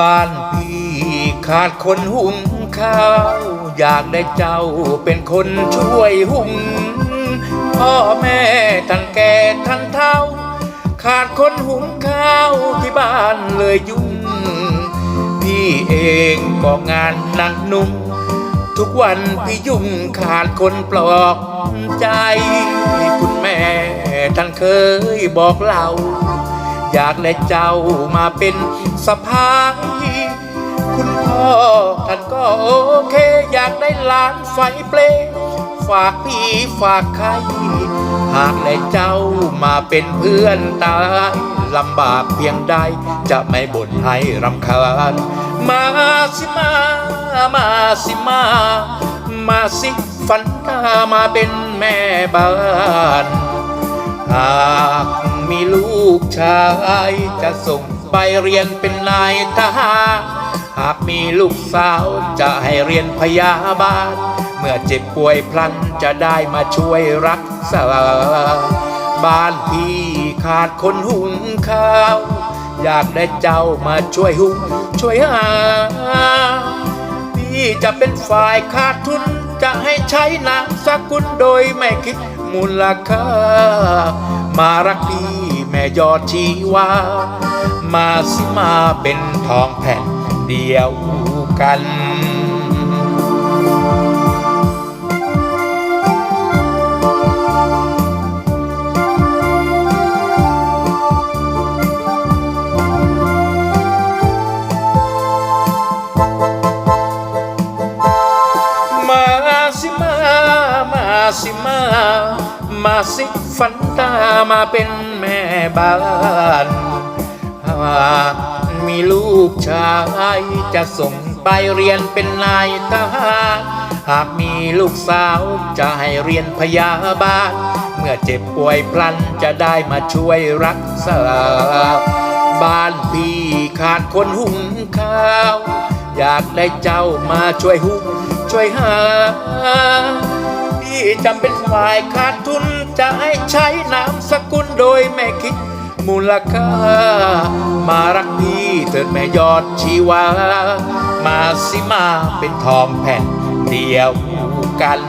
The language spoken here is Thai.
บ้านปีขาดคนหุงข้าว อยากได้เจ้าเป็นคนช่วยหุงพ่อแม่ท่านแก่ท่านเฒ่า ขาดคนหุงข้าวที่บ้านเลยยุ่ง พี่เองก็งานหนักหนุ่มทุกวันพี่ยุ่งขาดคนปลอบใจ คุณแม่ท่านเคยบอกเรา อยากได้เจ้ามาเป็นสะพายคุณพ่อท่านก็โอเค อยากได้หลานไฟเปลฝากพี่ฝากใครหากได้เจ้ามาเป็นเพื่อนตายลำบากเพียงใดจะไม่บ่นให้รำคาญมาสิมา มาสิมา มาสิฝันตามาเป็นแม่บ้านหาก มีลูกชายจะส่งไปเรียนเป็นนายทหารหากมีลูกสาวจะให้เรียนพยาบาล เมื่อเจ็บป่วยพลันจะได้มาช่วยรักษา บ้านพี่ขาดคนหุงข้าว อยากได้เจ้ามาช่วยหุงช่วยหา พี่จะเป็นฝ่ายขาดทุน จะให้ใช้นามสกุลโดยไม่คิดมูลค่า มารักพี่แม่ยอดชีวา มาสิมาเป็นทองแผ่นเดียวกัน สิมา มาสิฝันตามาเป็นแม่บ้านหากมีลูกชายจะส่งไปเรียนเป็นนายทหารหากมีลูกสาวจะให้เรียนพยาบาล เมื่อเจ็บป่วยพลันจะได้มาช่วยรักษา บ้านพี่ขาดคนหุงข้าว อยากได้เจ้ามาช่วยหุงช่วยหา จำเป็นฝ่ายขาดทุนจะให้ใช้นามสกุลโดยไม่คิดมูลค่า มารักพี่เถิดแม่ยอดชีวา มาสิมาเป็นทองแผ่นเดียวกัน